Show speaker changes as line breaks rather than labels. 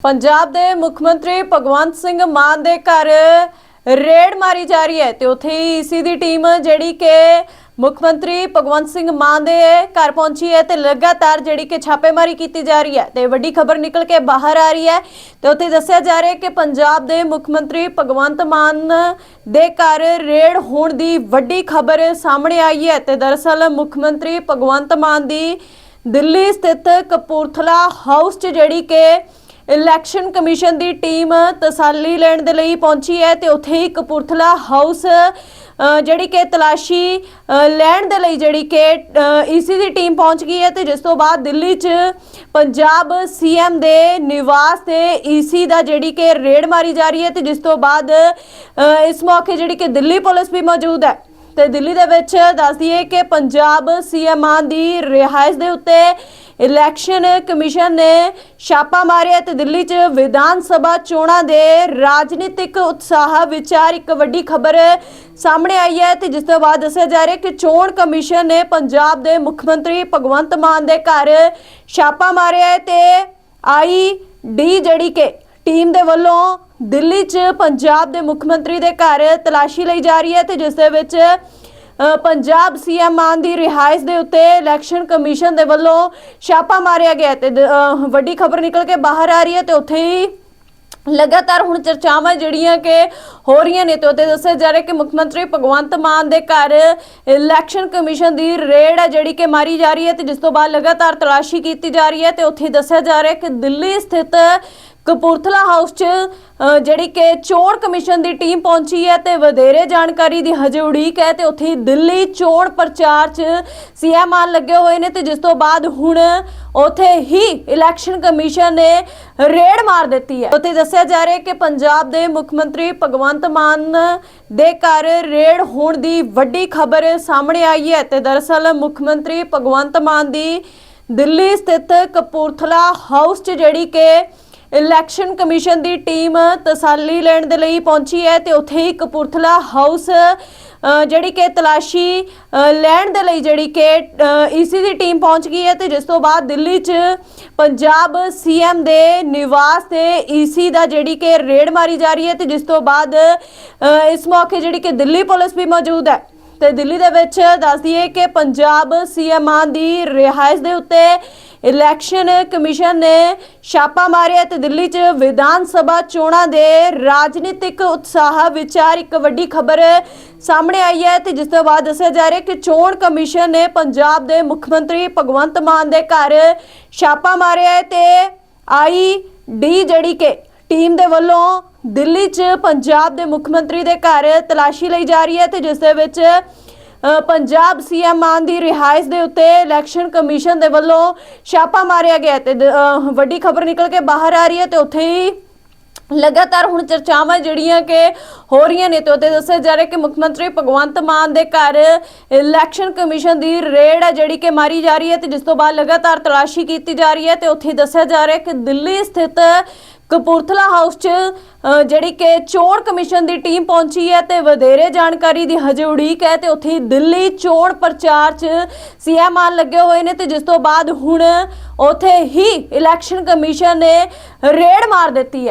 ਪੰਜਾਬ ਦੇ ਮੁੱਖ ਮੰਤਰੀ ਭਗਵੰਤ ਸਿੰਘ ਮਾਨ ਦੇ ਘਰ ਰੇਡ ਮਾਰੀ ਜਾ ਰਹੀ ਹੈ ਤੇ ਉੱਥੇ ਹੀ ਈਸੀ ਦੀ ਟੀਮ ਜਿਹੜੀ ਕਿ ਮੁੱਖ ਮੰਤਰੀ ਭਗਵੰਤ ਸਿੰਘ ਮਾਨ ਦੇ ਘਰ ਪਹੁੰਚੀ ਹੈ ਤੇ ਲਗਾਤਾਰ ਜਿਹੜੀ ਕਿ ਛਾਪੇਮਾਰੀ ਕੀਤੀ ਜਾ ਰਹੀ ਹੈ ਤੇ ਵੱਡੀ ਖਬਰ ਨਿਕਲ ਕੇ ਬਾਹਰ ਆ ਰਹੀ ਹੈ ਤੇ ਉੱਥੇ ਦੱਸਿਆ ਜਾ ਰਿਹਾ ਹੈ ਕਿ ਪੰਜਾਬ ਦੇ ਮੁੱਖ ਮੰਤਰੀ ਭਗਵੰਤ ਮਾਨ ਦੇ ਘਰ ਰੇਡ ਹੋਣ ਦੀ ਵੱਡੀ ਖਬਰ ਸਾਹਮਣੇ ਆਈ ਹੈ ਤੇ ਦਰਅਸਲ ਮੁੱਖ ਮੰਤਰੀ ਭਗਵੰਤ ਮਾਨ ਦੀ ਦਿੱਲੀ ਸਥਿਤ ਕਪੂਰਥਲਾ ਹਾਊਸ 'ਚ ਜਿਹੜੀ ਕਿ ਇਲੈਕਸ਼ਨ ਕਮਿਸ਼ਨ ਦੀ ਟੀਮ ਤਸੱਲੀ ਲੈਣ ਦੇ ਲਈ ਪਹੁੰਚੀ ਹੈ ਤੇ ਉੱਥੇ ਹੀ ਕਪੂਰਥਲਾ ਹਾਊਸ ਜਿਹੜੀ ਕਿ ਤਲਾਸ਼ੀ ਲੈਣ ਦੇ ਲਈ ਜਿਹੜੀ ਕਿ ਈਸੀ ਦੀ ਟੀਮ ਪਹੁੰਚ ਗਈ ਹੈ ਤੇ ਜਿਸ ਤੋਂ ਬਾਅਦ ਦਿੱਲੀ 'ਚ ਪੰਜਾਬ ਸੀਐਮ ਦੇ ਨਿਵਾਸ ਤੇ ਈਸੀ ਦਾ ਜਿਹੜੀ ਕਿ ਰੇਡ ਮਾਰੀ ਜਾ ਰਹੀ ਹੈ ਤੇ ਜਿਸ ਤੋਂ ਬਾਅਦ ਇਸ ਮੌਕੇ ਜਿਹੜੀ ਕਿ ਦਿੱਲੀ ਪੁਲਿਸ ਵੀ ਮੌਜੂਦ ਹੈ। ਤੇ ਦਿੱਲੀ ਦੇ ਵਿੱਚ ਦੱਸ ਦਈਏ ਕਿ ਪੰਜਾਬ ਸੀਐਮ ਮਾਨ ਦੀ ਰਿਹਾਇਸ਼ ਦੇ ਉੱਤੇ ਇਲੈਕਸ਼ਨ ਕਮਿਸ਼ਨ ਨੇ ਛਾਪਾ ਮਾਰਿਆ ਤੇ ਦਿੱਲੀ 'ਚ ਵਿਧਾਨ ਸਭਾ ਚੋਣਾਂ ਦੇ ਰਾਜਨੀਤਿਕ ਉਤਸ਼ਾਹ ਵਿਚਾਰ ਇੱਕ ਵੱਡੀ ਖਬਰ ਸਾਹਮਣੇ ਆਈ ਹੈ ਤੇ ਜਿਸ ਤੋਂ ਬਾਅਦ ਦੱਸਿਆ ਜਾ ਰਿਹਾ ਕਿ ਚੋਣ ਕਮਿਸ਼ਨ ਨੇ ਪੰਜਾਬ ਦੇ ਮੁੱਖ ਮੰਤਰੀ ਭਗਵੰਤ ਮਾਨ ਦੇ ਘਰ ਛਾਪਾ ਮਾਰਿਆ ਹੈ ਤੇ ਆਈ ਡੀ ਜਿਹੜੀ ਕਿ ਟੀਮ ਦੇ ਵੱਲੋਂ ਦਿੱਲੀ 'ਚ ਪੰਜਾਬ ਦੇ ਮੁੱਖ ਮੰਤਰੀ ਦੇ ਘਰ ਤਲਾਸ਼ੀ ਲਈ ਜਾ ਰਹੀ ਹੈ ਤੇ ਜਿਸ ਦੇ ਵਿੱਚ ਪੰਜਾਬ ਸੀਐਮ ਮਾਨ ਦੀ ਰਿਹਾਇਸ਼ ਦੇ ਉੱਤੇ ਇਲੈਕਸ਼ਨ ਕਮਿਸ਼ਨ ਦੇ ਵੱਲੋਂ ਛਾਪਾ ਮਾਰਿਆ ਗਿਆ ਤੇ ਵੱਡੀ ਖਬਰ ਨਿਕਲ ਕੇ ਬਾਹਰ ਆ ਰਹੀ ਹੈ ਤੇ ਉੱਥੇ ਹੀ ਲਗਾਤਾਰ ਹੁਣ ਚਰਚਾਵਾਂ ਜਿਹੜੀਆਂ ਕਿ ਹੋ ਰਹੀਆਂ ਨੇ ਤੇ ਉਹਤੇ ਦੱਸਿਆ ਜਾ ਰਿਹਾ ਕਿ ਮੁੱਖ ਮੰਤਰੀ ਭਗਵੰਤ ਮਾਨ ਦੇ ਘਰ ਇਲੈਕਸ਼ਨ ਕਮਿਸ਼ਨ ਦੀ ਰੇਡ ਹੈ ਜਿਹੜੀ ਕਿ ਮਾਰੀ ਜਾ ਰਹੀ ਹੈ ਤੇ ਜਿਸ ਤੋਂ ਬਾਅਦ ਲਗਾਤਾਰ ਤਲਾਸ਼ੀ ਕੀਤੀ ਜਾ ਰਹੀ ਹੈ ਤੇ ਉੱਥੇ ਦੱਸਿਆ ਜਾ ਰਿਹਾ ਕਿ ਦਿੱਲੀ ਸਥਿਤ ਕਪੂਰਥਲਾ ਹਾਊਸ 'ਚ ਜਿਹੜੀ ਕਿ ਚੋਣ ਕਮਿਸ਼ਨ ਦੀ ਟੀਮ ਪਹੁੰਚੀ ਹੈ ਤੇ ਵਧੇਰੇ ਜਾਣਕਾਰੀ ਦੀ ਹਜੇ ਉਡੀਕ ਹੈ ਤੇ ਉੱਥੇ ਦਿੱਲੀ ਚੋਣ ਪ੍ਰਚਾਰ 'ਚ ਸੀਐਮ ਆਨ ਲੱਗੇ ਹੋਏ ਨੇ ਤੇ ਜਿਸ ਤੋਂ ਬਾਅਦ ਹੁਣ ਉੱਥੇ ਹੀ ਇਲੈਕਸ਼ਨ ਕਮਿਸ਼ਨ ਨੇ ਰੇਡ ਮਾਰ ਦਿੱਤੀ ਹੈ। ਉੱਥੇ ਦੱਸਿਆ ਜਾ ਰਿਹਾ ਕਿ ਪੰਜਾਬ ਦੇ ਮੁੱਖ ਮੰਤਰੀ ਭਗਵੰਤ ਮਾਨ ਦੇ ਘਰ ਰੇਡ ਹੋਣ ਦੀ ਵੱਡੀ ਖਬਰ ਸਾਹਮਣੇ ਆਈ ਹੈ ਤੇ ਦਰਅਸਲ ਮੁੱਖ ਮੰਤਰੀ ਭਗਵੰਤ ਮਾਨ ਦੀ ਦਿੱਲੀ ਸਥਿਤ ਕਪੂਰਥਲਾ ਹਾਊਸ 'ਚ ਜਿਹੜੀ ਕਿ ਇਲੈਕਸ਼ਨ ਕਮਿਸ਼ਨ ਦੀ ਟੀਮ ਤਸੱਲੀ ਲੈਣ ਦੇ ਲਈ ਪਹੁੰਚੀ ਹੈ ਤੇ ਉੱਥੇ ਹੀ ਕਪੂਰਥਲਾ ਹਾਊਸ ਜਿਹੜੀ ਕਿ ਤਲਾਸ਼ੀ ਲੈਣ ਦੇ ਲਈ ਜਿਹੜੀ ਕਿ ਈਸੀ ਦੀ ਟੀਮ ਪਹੁੰਚ ਗਈ ਹੈ ਤੇ ਜਿਸ ਤੋਂ ਬਾਅਦ ਦਿੱਲੀ 'ਚ ਪੰਜਾਬ ਸੀਐਮ ਦੇ ਨਿਵਾਸ ਤੇ ਈਸੀ ਦਾ ਜਿਹੜੀ ਕਿ ਰੇਡ ਮਾਰੀ ਜਾ ਰਹੀ ਹੈ ਤੇ ਜਿਸ ਤੋਂ ਬਾਅਦ ਇਸ ਮੌਕੇ ਜਿਹੜੀ ਕਿ ਦਿੱਲੀ ਪੁਲਿਸ ਵੀ ਮੌਜੂਦ ਹੈ। ਤੇ ਦਿੱਲੀ ਦੇ ਵਿੱਚ ਦੱਸ ਦਈਏ ਕਿ ਪੰਜਾਬ ਸੀਐਮ ਮਾਨ ਦੀ ਰਿਹਾਇਸ਼ ਦੇ ਉੱਤੇ ਇਲੈਕਸ਼ਨ ਕਮਿਸ਼ਨ ਨੇ ਛਾਪਾ ਮਾਰਿਆ ਤੇ ਦਿੱਲੀ 'ਚ ਵਿਧਾਨ ਸਭਾ ਚੋਣਾਂ ਦੇ ਰਾਜਨੀਤਿਕ ਉਤਸ਼ਾਹ ਵਿਚਾਰ ਇੱਕ ਵੱਡੀ ਖਬਰ ਸਾਹਮਣੇ ਆਈ ਹੈ ਤੇ ਜਿਸ ਤੋਂ ਬਾਅਦ ਦੱਸਿਆ ਜਾ ਰਿਹਾ ਕਿ ਚੋਣ ਕਮਿਸ਼ਨ ਨੇ ਪੰਜਾਬ ਦੇ ਮੁੱਖ ਮੰਤਰੀ ਭਗਵੰਤ ਮਾਨ ਦੇ ਘਰ ਛਾਪਾ ਮਾਰਿਆ ਹੈ ਤੇ ਆਈ ਡੀ ਜਿਹੜੀ ਕਿ ਟੀਮ ਦੇ ਵੱਲੋਂ ਦਿੱਲੀ 'ਚ ਪੰਜਾਬ ਦੇ ਮੁੱਖ ਮੰਤਰੀ ਦੇ ਘਰ ਤਲਾਸ਼ੀ ਲਈ ਜਾ ਰਹੀ ਹੈ ਤੇ ਜਿਸ ਦੇ ਵਿੱਚ ਅ, ਪੰਜਾਬ ਸੀਐਮ ਮਾਨ ਦੀ ਰਿਹਾਇਸ਼ ਦੇ ਉੱਤੇ ਇਲੈਕਸ਼ਨ ਕਮਿਸ਼ਨ ਦੇ ਵੱਲੋਂ ਛਾਪਾ ਮਾਰਿਆ ਗਿਆ ਤੇ ਵੱਡੀ ਖਬਰ ਨਿਕਲ ਕੇ ਬਾਹਰ ਆ ਰਹੀ ਹੈ ਤੇ ਉੱਥੇ ਹੀ ਲਗਾਤਾਰ ਹੁਣ ਚਰਚਾਵਾਂ ਜਿਹੜੀਆਂ ਕਿ ਹੋ ਰਹੀਆਂ ਨੇ ਤੇ ਉਹਤੇ ਦੱਸਿਆ ਜਾ ਰਿਹਾ ਕਿ ਮੁੱਖ ਮੰਤਰੀ ਭਗਵੰਤ ਮਾਨ ਦੇ ਘਰ ਇਲੈਕਸ਼ਨ ਕਮਿਸ਼ਨ ਦੀ ਰੇਡ ਹੈ ਜਿਹੜੀ ਕਿ ਮਾਰੀ ਜਾ ਰਹੀ ਹੈ ਤੇ ਜਿਸ ਤੋਂ ਬਾਅਦ ਲਗਾਤਾਰ ਤਲਾਸ਼ੀ ਕੀਤੀ ਜਾ ਰਹੀ ਹੈ ਤੇ ਉੱਥੇ ਦੱਸਿਆ ਜਾ ਰਿਹਾ ਕਿ ਦਿੱਲੀ ਸਥਿਤ ਕਪੂਰਥਲਾ ਹਾਊਸ 'ਚ ਜਿਹੜੀ ਕਿ ਚੋਣ ਕਮਿਸ਼ਨ ਦੀ ਟੀਮ ਪਹੁੰਚੀ ਹੈ ਤੇ ਵਧੇਰੇ ਜਾਣਕਾਰੀ ਦੀ ਹਜੇ ਉਡੀਕ ਹੈ ਤੇ ਉੱਥੇ ਦਿੱਲੀ ਚੋਣ ਪ੍ਰਚਾਰ 'ਚ ਸੀਐਮ ਆਨ ਲੱਗੇ ਹੋਏ ਨੇ ਤੇ ਜਿਸ ਤੋਂ ਬਾਅਦ ਹੁਣ ਉੱਥੇ ਹੀ ਇਲੈਕਸ਼ਨ ਕਮਿਸ਼ਨ ਨੇ ਰੇਡ ਮਾਰ ਦਿੱਤੀ ਹੈ।